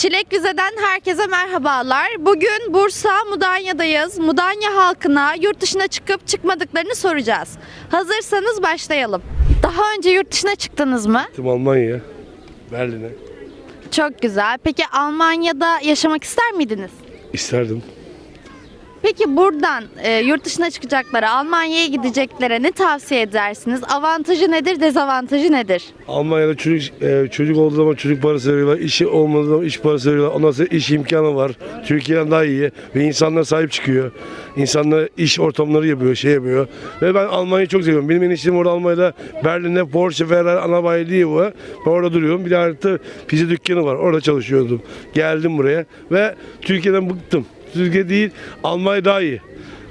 Çilek Rize'den herkese merhabalar. Bugün Bursa Mudanya'dayız. Mudanya halkına yurt dışına çıkıp çıkmadıklarını soracağız. Hazırsanız başlayalım. Daha önce yurt dışına çıktınız mı? Gittim Almanya'ya, Berlin'e. Çok güzel. Peki Almanya'da yaşamak ister miydiniz? İsterdim. Peki buradan e, yurt dışına çıkacaklara, Almanya'ya gideceklere ne tavsiye edersiniz? Avantajı nedir, dezavantajı nedir? Almanya'da çocuk e, çocuk olduğu zaman çocuk parası veriyorlar, işi olmadığı zaman iş parası veriyorlar. Ondan sonra iş imkanı var. Türkiye'den daha iyi ve insanlar sahip çıkıyor. İnsanlar iş ortamları yapıyor, şey yapıyor. Ve ben Almanya'yı çok seviyorum. Benim eniştem orada Almanya'da Berlin'de Porsche, Ferrari, anabayiliği var. Ben orada duruyorum. Bir de artı pizza dükkanı var. Orada çalışıyordum. Geldim buraya ve Türkiye'den bıktım. Türkiye değil, Almanya daha iyi.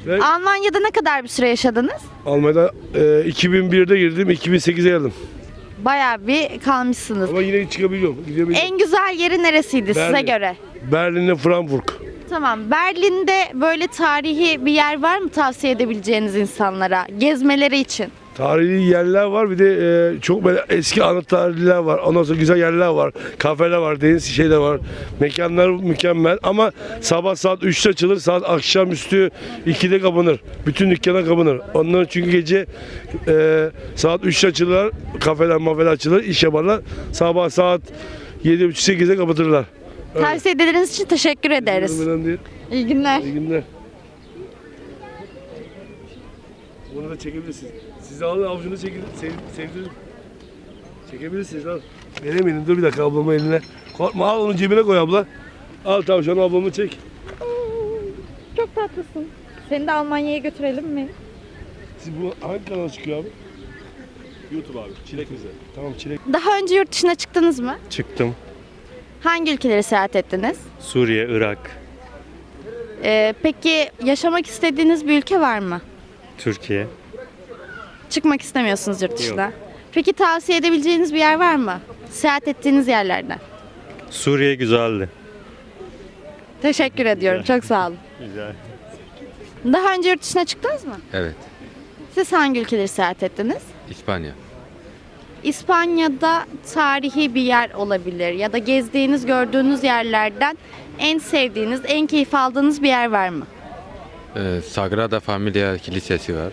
Ve Almanya'da ne kadar bir süre yaşadınız? Almanya'da e, 2001'de girdim, 2008'e geldim. Bayağı bir kalmışsınız. Ama yine çıkabiliyorum. Gidebiliyorum. En güzel yeri neresiydi size Berlin. göre? Berlin'le Frankfurt. Tamam. Berlin'de böyle tarihi bir yer var mı tavsiye edebileceğiniz insanlara gezmeleri için? Tarihi yerler var bir de e, çok böyle eski anıt tarihler var. Ondan sonra güzel yerler var. Kafeler var, deniz şeyler var. Mekanlar mükemmel ama sabah saat 3'te açılır, saat akşamüstü 2'de kapanır. Bütün dükkana kapanır. Ondan çünkü gece e, saat 3'te açılırlar, kafeler mafeler açılır, iş yaparlar. Sabah saat 7.30-8'de kapatırlar. Evet. Tavsiye edildiğiniz için teşekkür ederiz. İyi günler. İyi günler. Bunu da çekebilirsiniz. Siz alın avucunu çekin, sev, sevdirin. Çekebilirsiniz al. Vereyim elini, dur bir dakika ablamın eline. Korkma al onu cebine koy abla. Al tavşan ablamı çek. Çok tatlısın. Seni de Almanya'ya götürelim mi? Siz bu hangi kanala çıkıyor abi? YouTube abi, Çilek Rize. Tamam Çilek. Daha önce yurt dışına çıktınız mı? Çıktım. Hangi ülkeleri seyahat ettiniz? Suriye, Irak, Ee, peki yaşamak istediğiniz bir ülke var mı? Türkiye. Çıkmak istemiyorsunuz yurt dışına. Peki tavsiye edebileceğiniz bir yer var mı? Seyahat ettiğiniz yerlerden. Suriye güzeldi. Teşekkür ediyorum. Çok sağ olun. Güzel. Daha önce yurt dışına çıktınız mı? Evet, Siz hangi ülkeleri seyahat ettiniz? İspanya. İspanya'da tarihi bir yer olabilir ya da gezdiğiniz, gördüğünüz yerlerden en sevdiğiniz, en keyif aldığınız bir yer var mı? Ee, Sagrada Familia Kilisesi var.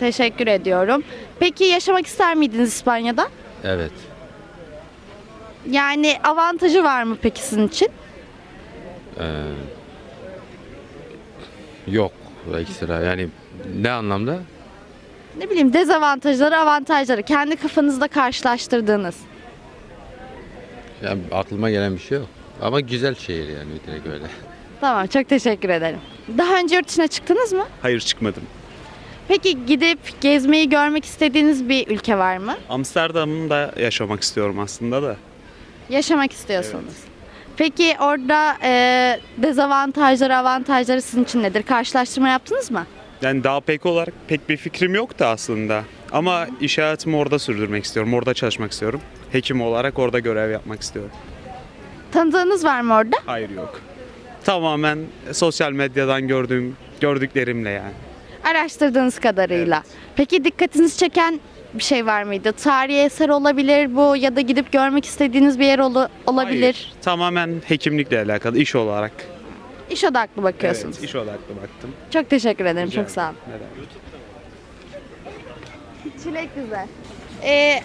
Teşekkür ediyorum. Peki yaşamak ister miydiniz İspanya'da? Evet, Yani avantajı var mı peki sizin için? ee, yok ekstra yani ne anlamda? Ne bileyim dezavantajları, avantajları kendi kafanızda karşılaştırdığınız. Yani aklıma gelen bir şey yok. Ama güzel şehir yani direkt öyle. Tamam çok teşekkür ederim. Daha önce yurt dışına çıktınız mı? Hayır çıkmadım. Peki gidip gezmeyi görmek istediğiniz bir ülke var mı? Amsterdam'da yaşamak istiyorum aslında da. Yaşamak istiyorsunuz. Peki orada e, dezavantajları, avantajları sizin için nedir? Karşılaştırma yaptınız mı? Yani daha pek olarak pek bir fikrim yoktu aslında. Ama iş hayatımı orada sürdürmek istiyorum. Orada çalışmak istiyorum. Hekim olarak orada görev yapmak istiyorum. Tanıdığınız var mı orada? Hayır yok. Tamamen sosyal medyadan gördüğüm gördüklerimle yani. Araştırdığınız kadarıyla. Peki dikkatinizi çeken bir şey var mıydı? Tarihi eser olabilir bu ya da gidip görmek istediğiniz bir yer olu- olabilir. Hayır. Tamamen hekimlikle alakalı iş olarak. İş odaklı bakıyorsunuz. Evet, iş odaklı baktım. Çok teşekkür ederim. Rica Çok sağ olun. Neden? Çilek güzel. Ee,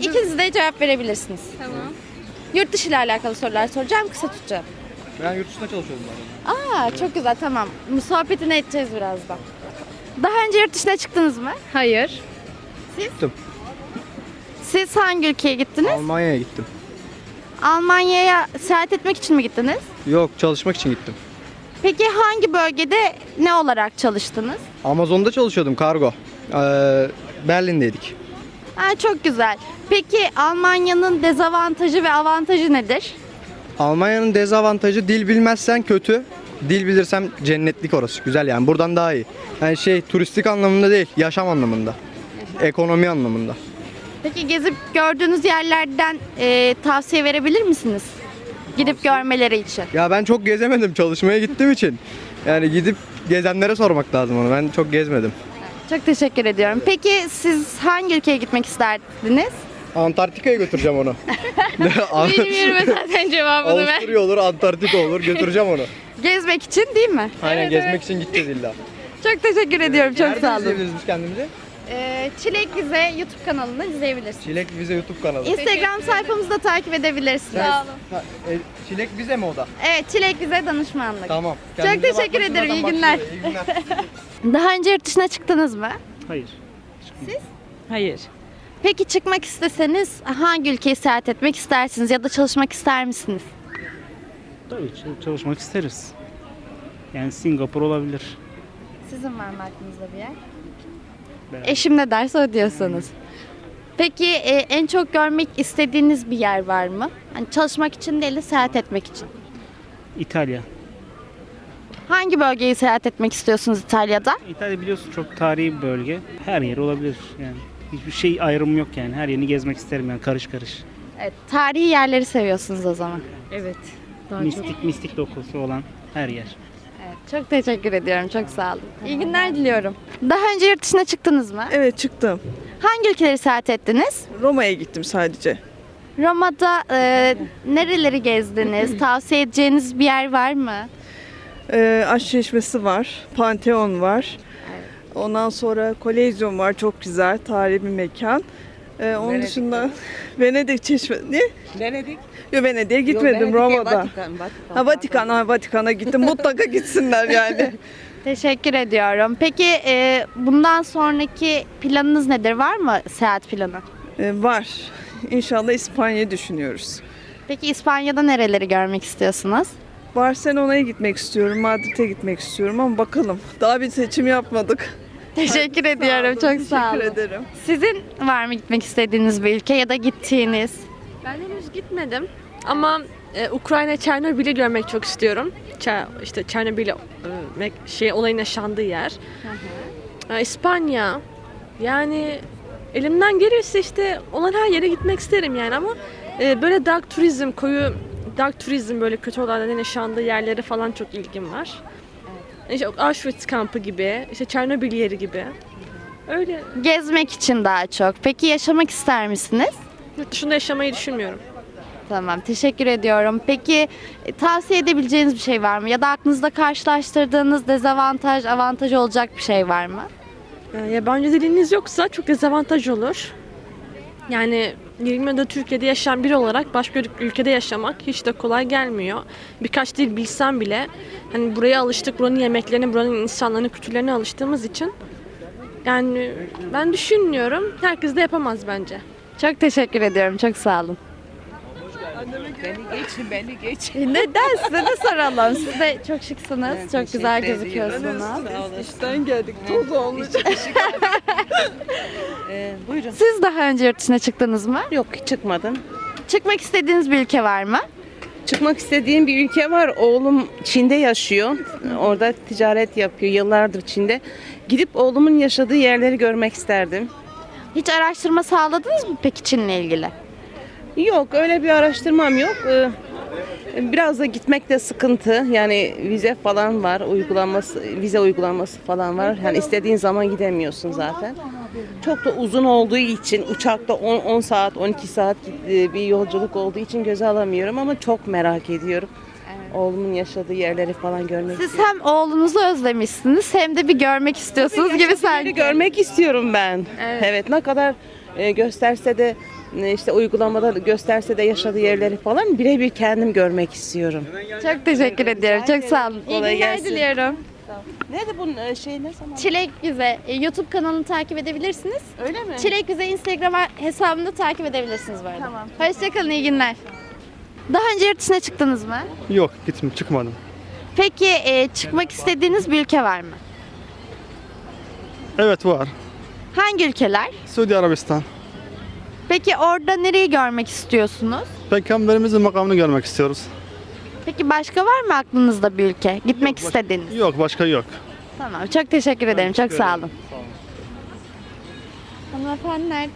ikiniz de cevap verebilirsiniz. Tamam. Yurt dışı ile alakalı sorular soracağım. Kısa tutacağım. Ben yurt dışında çalışıyordum zaten. Aa çok güzel tamam. Sohbetini edeceğiz birazdan. Daha önce yurt dışına çıktınız mı? Hayır. Çıktım. Siz hangi ülkeye gittiniz? Almanya'ya gittim. Almanya'ya seyahat etmek için mi gittiniz? Yok çalışmak için gittim. Peki hangi bölgede ne olarak çalıştınız? Amazon'da çalışıyordum kargo. Ee, Berlin'deydik. Aa, çok güzel. Peki Almanya'nın dezavantajı ve avantajı nedir? Almanya'nın dezavantajı dil bilmezsen kötü. Dil bilirsem cennetlik orası. Güzel yani buradan daha iyi. Yani şey turistik anlamında değil, yaşam anlamında. Ekonomi anlamında. Peki gezip gördüğünüz yerlerden e, tavsiye verebilir misiniz? Gidip görmeleri için. Ya ben çok gezemedim çalışmaya gittiğim için. Yani gidip gezenlere sormak lazım onu. Ben çok gezmedim. Çok teşekkür ediyorum. Peki siz hangi ülkeye gitmek isterdiniz? Antarktika'ya götüreceğim onu. Bilmiyorum zaten cevabını ver. Avusturya olur, Antarktika olur. Götüreceğim onu. Gezmek için değil mi? Aynen gezmek için gideceğiz illa. Çok teşekkür ediyorum. Çok sağ olun. izleyebiliriz biz kendimizi? Ee, Çilek Vize YouTube kanalında izleyebilirsiniz. Çilek Vize YouTube kanalı. Instagram sayfamızı da takip edebilirsiniz. Ha, e, Çilek Vize mi o da? Evet, Çilek Vize danışmanlık. Tamam. Çok Kendinize teşekkür ederim. İyi günler. başlıyor. İyi günler. Daha önce yurt dışına çıktınız mı? Hayır. Hayır. Peki çıkmak isteseniz hangi ülkeyi seyahat etmek istersiniz ya da çalışmak ister misiniz? Tabii çalışmak isteriz. Yani Singapur olabilir. Sizin var mı aklınızda bir yer? Ben- Eşim ne derse o diyorsunuz. Peki e, en çok görmek istediğiniz bir yer var mı? Hani çalışmak için değil de seyahat etmek için. İtalya. Hangi bölgeyi seyahat etmek istiyorsunuz İtalya'da? İtalya biliyorsun çok tarihi bir bölge. Her yer olabilir yani. Hiçbir şey ayrımı yok yani. Her yerini gezmek isterim yani karış karış. Evet, tarihi yerleri seviyorsunuz o zaman. Evet. Daha çok. Mistik mistik dokusu olan her yer. Evet, çok teşekkür ediyorum. Çok sağ olun. İyi günler diliyorum. Daha önce yurt dışına çıktınız mı? Evet çıktım. Hangi ülkeleri seyahat ettiniz? Roma'ya gittim sadece. Roma'da e, nereleri gezdiniz? Tavsiye edeceğiniz bir yer var mı? Ee, Aşk Çeşmesi var, Pantheon var. Ondan sonra Kolezyum var, çok güzel, tarihi bir mekan. Ee, onun dışında Venedik Çeşme... Ne? Venedik. Yok Venedik'e gitmedim, Roma'da. Vatikan, Vatikan. Ha Vatikan, ha Vatikan'a gittim. Mutlaka gitsinler yani. Teşekkür ediyorum. Peki e, bundan sonraki planınız nedir? Var mı seyahat planı? Ee, var. İnşallah İspanya'yı düşünüyoruz. Peki İspanya'da nereleri görmek istiyorsunuz? Barcelona'ya gitmek istiyorum, Madrid'e gitmek istiyorum ama bakalım. Daha bir seçim yapmadık. Teşekkür ediyorum. Çok sağ olun. Teşekkür ederim. Sizin var mı gitmek istediğiniz bir ülke ya da gittiğiniz? Ben henüz gitmedim ama e, Ukrayna Çernobyl'i görmek çok istiyorum. Ç- işte Çernobil e, şey olayın yaşandığı yer. E, İspanya. Yani elimden gelirse işte olan her yere gitmek isterim yani ama e, böyle dark turizm, koyu dark turizm böyle kötü olayların yaşandığı yerlere falan çok ilgim var. İşte Auschwitz kampı gibi, işte Çernobil yeri gibi. Öyle Gezmek için daha çok. Peki yaşamak ister misiniz? yurt dışında yaşamayı düşünmüyorum. Tamam, teşekkür ediyorum. Peki e, tavsiye edebileceğiniz bir şey var mı? Ya da aklınızda karşılaştırdığınız dezavantaj, avantaj olacak bir şey var mı? Yani yabancı diliniz yoksa çok dezavantaj olur. Yani 20 yılda Türkiye'de yaşayan biri olarak başka bir ülkede yaşamak hiç de kolay gelmiyor. Birkaç dil bilsem bile hani buraya alıştık, buranın yemeklerine, buranın insanlarına, kültürlerine alıştığımız için yani ben düşünmüyorum. Herkes de yapamaz bence. Çok teşekkür ediyorum. Çok sağ olun. Beni geç, beni geç. Neden size de soralım. Siz de çok şıksınız. çok güzel teşekkür gözüküyorsunuz. İşten geldik, toz olmuş. Ee, buyurun. Siz daha önce yurt dışına çıktınız mı? Yok çıkmadım. Çıkmak istediğiniz bir ülke var mı? Çıkmak istediğim bir ülke var. Oğlum Çin'de yaşıyor. Orada ticaret yapıyor. Yıllardır Çin'de. Gidip oğlumun yaşadığı yerleri görmek isterdim. Hiç araştırma sağladınız mı peki Çin'le ilgili? Yok öyle bir araştırmam yok. Ee, Biraz da gitmekte sıkıntı. Yani vize falan var, uygulanması, vize uygulanması falan var. Yani istediğin zaman gidemiyorsun zaten. Çok da uzun olduğu için uçakta 10, 10 saat, 12 saat bir yolculuk olduğu için göze alamıyorum ama çok merak ediyorum. Oğlumun yaşadığı yerleri falan görmek Siz istiyorum. hem oğlunuzu özlemişsiniz hem de bir görmek istiyorsunuz gibi sanki. görmek istiyorum ben. Evet. ne kadar e, gösterse de işte uygulamada gösterse de yaşadığı yerleri falan birebir kendim görmek istiyorum. Çok teşekkür ediyorum. Çok sağ olun. İyi Kolay günler gelsin. diliyorum. Nerede bunun e, şey ne zaman? Çilek Güze e, YouTube kanalını takip edebilirsiniz. Öyle mi? Çilek Güze Instagram hesabını takip edebilirsiniz bu arada. Tamam. Hoşçakalın, iyi günler. Daha önce yurt dışına çıktınız mı? Yok gittim çıkmadım. Peki e, çıkmak istediğiniz bir ülke var mı? Evet var. Hangi ülkeler? Suudi Arabistan. Peki orada nereyi görmek istiyorsunuz? Peygamberimizin makamını görmek istiyoruz. Peki başka var mı aklınızda bir ülke? Gitmek istediğiniz. Yok başka yok. Tamam. Çok teşekkür ederim. Çok sağ olun. Hanımefendi nerede?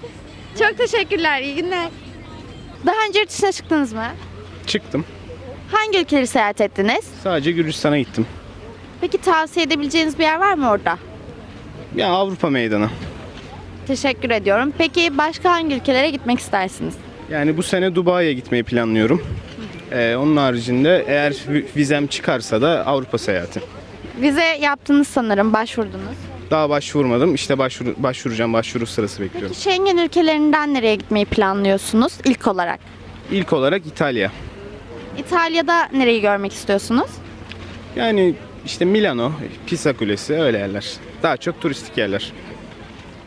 Çok teşekkürler. İyi günler. Daha önce yurt dışına çıktınız mı? Çıktım. Hangi ülkeleri seyahat ettiniz? Sadece Gürcistan'a gittim. Peki tavsiye edebileceğiniz bir yer var mı orada? Ya Avrupa meydanı. Teşekkür ediyorum. Peki başka hangi ülkelere gitmek istersiniz? Yani bu sene Dubai'ye gitmeyi planlıyorum. Ee, onun haricinde eğer vi- vizem çıkarsa da Avrupa seyahati. Vize yaptınız sanırım, başvurdunuz. Daha başvurmadım. İşte başvuru, başvuracağım. Başvuru sırası bekliyorum. Peki Schengen ülkelerinden nereye gitmeyi planlıyorsunuz ilk olarak? İlk olarak İtalya. İtalya'da nereyi görmek istiyorsunuz? Yani işte Milano, Pisa Kulesi öyle yerler. Daha çok turistik yerler.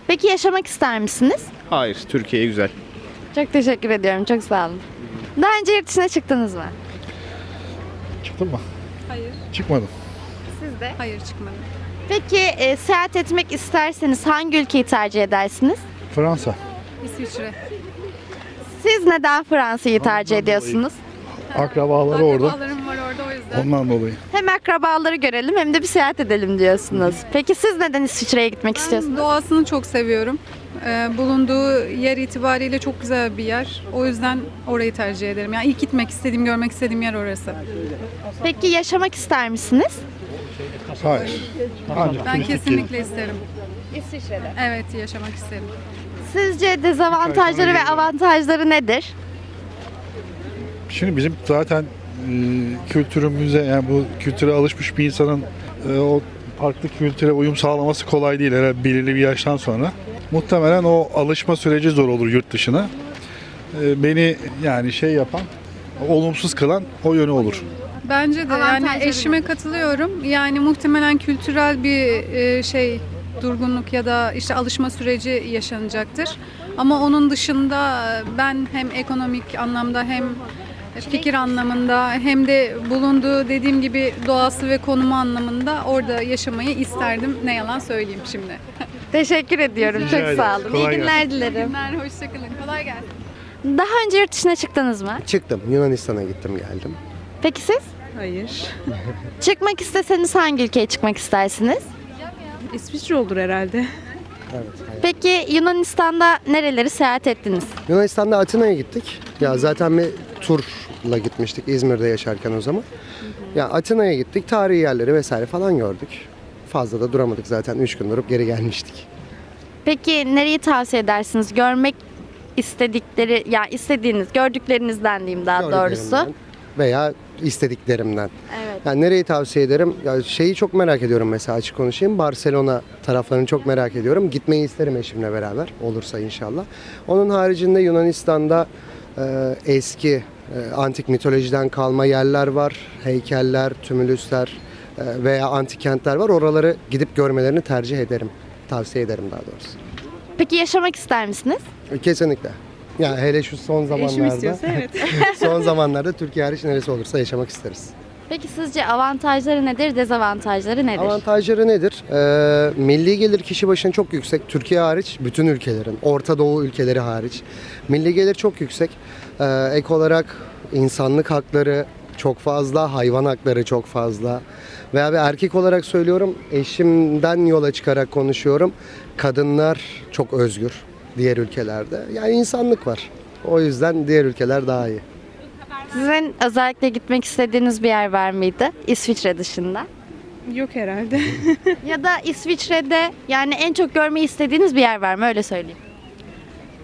Peki yaşamak ister misiniz? Hayır, Türkiye güzel. Çok teşekkür ediyorum, çok sağ olun. Daha önce yurt dışına çıktınız mı? Çıktın mı? Hayır. Çıkmadım. Siz de. Hayır çıkmadım. Peki e, seyahat etmek isterseniz hangi ülkeyi tercih edersiniz? Fransa. İsviçre. Siz neden Fransa'yı tercih ediyorsunuz? Akrabaları orada. Akrabalarım var orada o yüzden. Ondan dolayı. Hem akrabaları görelim hem de bir seyahat edelim diyorsunuz. Peki siz neden İsviçre'ye gitmek istiyorsunuz? Doğasını çok seviyorum. Ee, bulunduğu yer itibariyle çok güzel bir yer. O yüzden orayı tercih ederim. Yani ilk gitmek istediğim, görmek istediğim yer orası. Peki yaşamak ister misiniz? Hayır. Ben kesinlikle isterim. İsviçre'de. Evet, yaşamak isterim. Sizce dezavantajları ve avantajları nedir? Şimdi bizim zaten kültürümüze yani bu kültüre alışmış bir insanın e, o farklı kültüre uyum sağlaması kolay değil herhalde belirli bir yaştan sonra. Muhtemelen o alışma süreci zor olur yurt dışına. E, beni yani şey yapan, olumsuz kılan o yönü olur. Bence de yani eşime katılıyorum. Yani muhtemelen kültürel bir e, şey durgunluk ya da işte alışma süreci yaşanacaktır. Ama onun dışında ben hem ekonomik anlamda hem fikir anlamında hem de bulunduğu dediğim gibi doğası ve konumu anlamında orada yaşamayı isterdim. Ne yalan söyleyeyim şimdi. Teşekkür ediyorum. Rica Çok ederim. sağ olun. Kolay İyi günler dilerim. Günler, hoşçakalın. Kolay gelsin. Daha önce yurt dışına çıktınız mı? Çıktım. Yunanistan'a gittim geldim. Peki siz? Hayır. Çıkmak isteseniz hangi ülkeye çıkmak istersiniz? İsviçre olur herhalde. Peki Yunanistan'da nereleri seyahat ettiniz? Yunanistan'da Atina'ya gittik. Ya zaten bir turla gitmiştik İzmir'de yaşarken o zaman. Ya Atina'ya gittik. Tarihi yerleri vesaire falan gördük. Fazla da duramadık zaten. 3 gün durup geri gelmiştik. Peki nereyi tavsiye edersiniz? Görmek istedikleri, ya istediğiniz, gördüklerinizden diyeyim daha doğrusu. Veya istediklerimden. Evet. Yani nereyi tavsiye ederim? Ya şeyi çok merak ediyorum mesela açık konuşayım. Barcelona taraflarını çok merak ediyorum. Gitmeyi isterim eşimle beraber olursa inşallah. Onun haricinde Yunanistan'da e, eski antik mitolojiden kalma yerler var. Heykeller, tümülüsler e, veya antik kentler var. Oraları gidip görmelerini tercih ederim. Tavsiye ederim daha doğrusu. Peki yaşamak ister misiniz? E, Kesinlikle. Ya hele şu son zamanlarda evet. son zamanlarda Türkiye hariç neresi olursa yaşamak isteriz. Peki sizce avantajları nedir, dezavantajları nedir? Avantajları nedir? Ee, milli gelir kişi başına çok yüksek. Türkiye hariç bütün ülkelerin, Orta Doğu ülkeleri hariç. Milli gelir çok yüksek. Ee, ek olarak insanlık hakları çok fazla, hayvan hakları çok fazla. Veya bir erkek olarak söylüyorum, eşimden yola çıkarak konuşuyorum. Kadınlar çok özgür diğer ülkelerde. Yani insanlık var. O yüzden diğer ülkeler daha iyi. Sizin özellikle gitmek istediğiniz bir yer var mıydı? İsviçre dışında. Yok herhalde. ya da İsviçre'de yani en çok görmeyi istediğiniz bir yer var mı? Öyle söyleyeyim.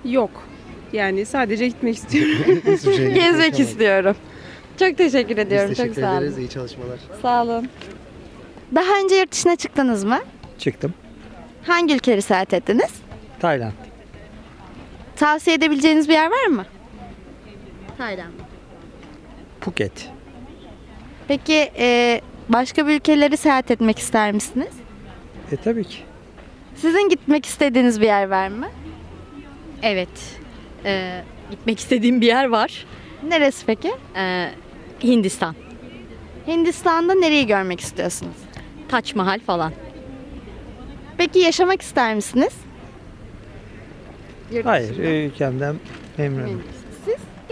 Yok. Yani sadece gitmek istiyorum. Hiçbir şey Gezmek istiyorum. Çok teşekkür Biz ediyorum. teşekkür çok sağ olun. ederiz. İyi çalışmalar. Sağ olun. Daha önce yurt dışına çıktınız mı? Çıktım. Hangi ülkeleri seyahat ettiniz? Tayland. Tavsiye edebileceğiniz bir yer var mı? Tayland. Phuket. Peki e, başka bir ülkeleri seyahat etmek ister misiniz? E tabii ki. Sizin gitmek istediğiniz bir yer var mı? Evet. Ee, gitmek istediğim bir yer var. Neresi peki? Ee, Hindistan. Hindistan'da nereyi görmek istiyorsunuz? Taç Mahal falan. Peki yaşamak ister misiniz? Yurt Hayır, dışında. ülkemden memnunum.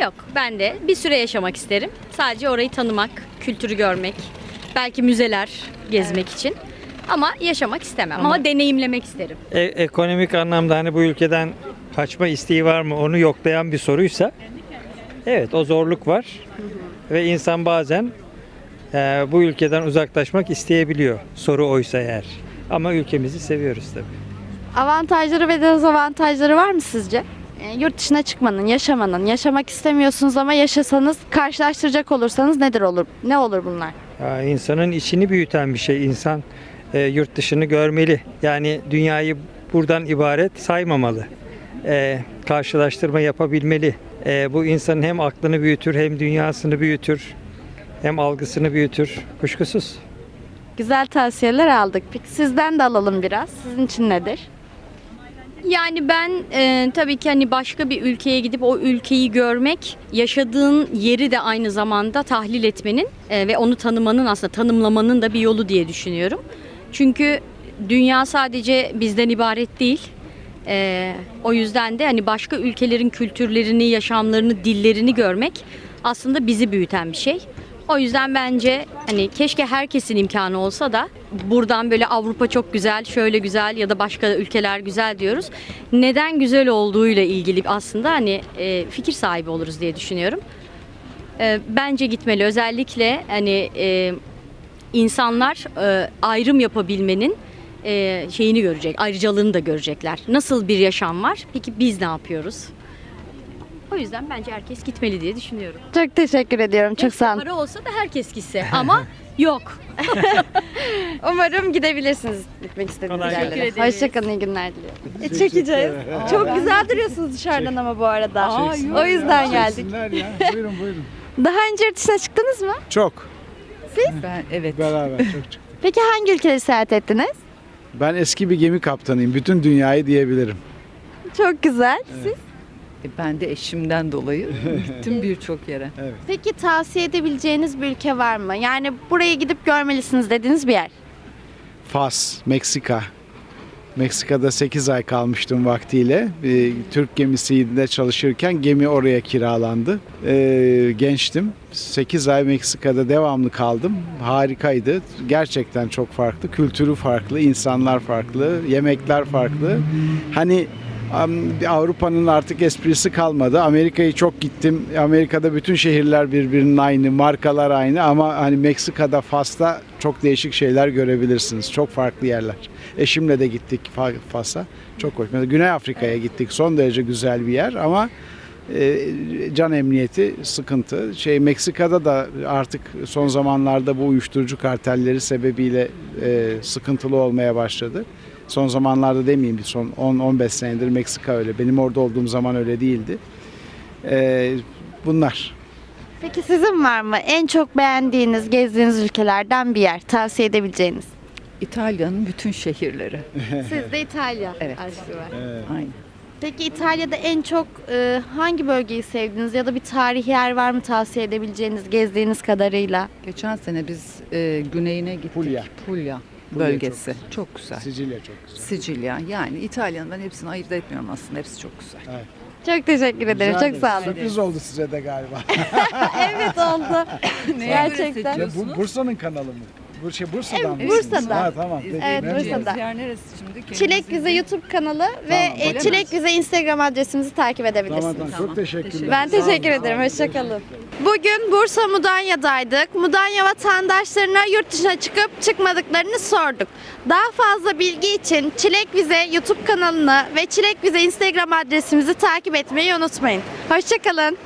Yok ben de bir süre yaşamak isterim. Sadece orayı tanımak, kültürü görmek, belki müzeler gezmek için. Ama yaşamak istemem. Ama, deneyimlemek isterim. E- ekonomik anlamda hani bu ülkeden kaçma isteği var mı onu yoklayan bir soruysa evet o zorluk var. Ve insan bazen e, bu ülkeden uzaklaşmak isteyebiliyor. Soru oysa eğer. Ama ülkemizi seviyoruz tabii. Avantajları ve dezavantajları var mı sizce? E, yurt dışına çıkmanın, yaşamanın, yaşamak istemiyorsunuz ama yaşasanız, karşılaştıracak olursanız nedir olur? Ne olur bunlar? Ya insanın içini büyüten bir şey. İnsan e, yurt dışını görmeli. Yani dünyayı buradan ibaret saymamalı. E, karşılaştırma yapabilmeli. E, bu insanın hem aklını büyütür, hem dünyasını büyütür, hem algısını büyütür. Kuşkusuz. Güzel tavsiyeler aldık. Peki sizden de alalım biraz. Sizin için nedir? Yani ben e, tabii ki hani başka bir ülkeye gidip o ülkeyi görmek, yaşadığın yeri de aynı zamanda tahlil etmenin e, ve onu tanımanın aslında tanımlamanın da bir yolu diye düşünüyorum. Çünkü dünya sadece bizden ibaret değil. E, o yüzden de hani başka ülkelerin kültürlerini, yaşamlarını, dillerini görmek aslında bizi büyüten bir şey. O yüzden bence hani keşke herkesin imkanı olsa da buradan böyle Avrupa çok güzel, şöyle güzel ya da başka ülkeler güzel diyoruz. Neden güzel olduğuyla ilgili aslında hani e, fikir sahibi oluruz diye düşünüyorum. E, bence gitmeli. Özellikle hani e, insanlar e, ayrım yapabilmenin e, şeyini görecek, ayrıcalığını da görecekler. Nasıl bir yaşam var? Peki biz ne yapıyoruz? O yüzden bence herkes gitmeli diye düşünüyorum. Çok teşekkür ediyorum. Çok sağ olun. Para olsa da herkes gitse ama yok. Umarım gidebilirsiniz gitmek istediğiniz Kolay gelsin. yerlere. Teşekkür ederim. Hoşçakalın, iyi günler diliyorum. E, çekeceğiz. Çok güzel duruyorsunuz dışarıdan ama bu arada. O yüzden ya, geldik. çeksinler ya. Buyurun buyurun. Daha önce yurt dışına çıktınız mı? Çok. Siz? Ben evet. Beraber çok çok. Peki hangi ülkeleri seyahat ettiniz? Ben eski bir gemi kaptanıyım. Bütün dünyayı diyebilirim. Çok güzel. Siz? E, Ben de eşimden dolayı gittim birçok yere. Peki tavsiye edebileceğiniz bir ülke var mı? Yani buraya gidip görmelisiniz dediğiniz bir yer. Fas, Meksika. Meksika'da 8 ay kalmıştım vaktiyle. Bir Türk gemisinde çalışırken gemi oraya kiralandı. Ee, gençtim. 8 ay Meksika'da devamlı kaldım. Harikaydı. Gerçekten çok farklı. Kültürü farklı, insanlar farklı, yemekler farklı. Hani Avrupa'nın artık esprisi kalmadı. Amerika'yı çok gittim. Amerika'da bütün şehirler birbirinin aynı, markalar aynı ama hani Meksika'da, Fas'ta çok değişik şeyler görebilirsiniz. Çok farklı yerler. Eşimle de gittik Fa- Fas'a. Çok hoş. Mesela Güney Afrika'ya gittik. Son derece güzel bir yer ama e, can emniyeti sıkıntı. Şey Meksika'da da artık son zamanlarda bu uyuşturucu kartelleri sebebiyle e, sıkıntılı olmaya başladı. Son zamanlarda demeyeyim bir son 10-15 senedir Meksika öyle. Benim orada olduğum zaman öyle değildi. E, bunlar. Peki sizin var mı en çok beğendiğiniz, gezdiğiniz ülkelerden bir yer tavsiye edebileceğiniz? İtalya'nın bütün şehirleri. Sizde İtalya Evet. aşkı var. Aynen. Peki İtalya'da en çok e, hangi bölgeyi sevdiniz ya da bir tarihi yer var mı tavsiye edebileceğiniz gezdiğiniz kadarıyla? Geçen sene biz e, güneyine gittik. Puglia. Puglia Puglia bölgesi. Çok, güzel. Sicilya çok güzel. Sicilya. Yani İtalya'nın ben hepsini ayırt etmiyorum aslında. Hepsi çok güzel. Çok teşekkür ederim. Rica çok sağ olun. Sürpriz oldu size de galiba. evet oldu. Gerçekten. Bu Bursa'nın kanalı mı? Bu şey Bursa'dan Evet, mısınız? Bursa'dan. Ha tamam. Peki, Evet, oldum. Bursa'da. Yer neresi şimdi? Çilek Vize YouTube kanalı ve e, öyle Çilek Vize Instagram adresimizi takip edebilirsiniz. Tamam tamam. Çok teşekkürler. Ben teşekkür ederim. Hoşçakalın. Bugün Bursa Mudanya'daydık. Mudanya vatandaşlarına yurt dışına çıkıp çıkmadıklarını sorduk. Daha fazla bilgi için Çilek Vize YouTube kanalını ve Çilek Vize Instagram adresimizi takip etmeyi unutmayın. Hoşçakalın.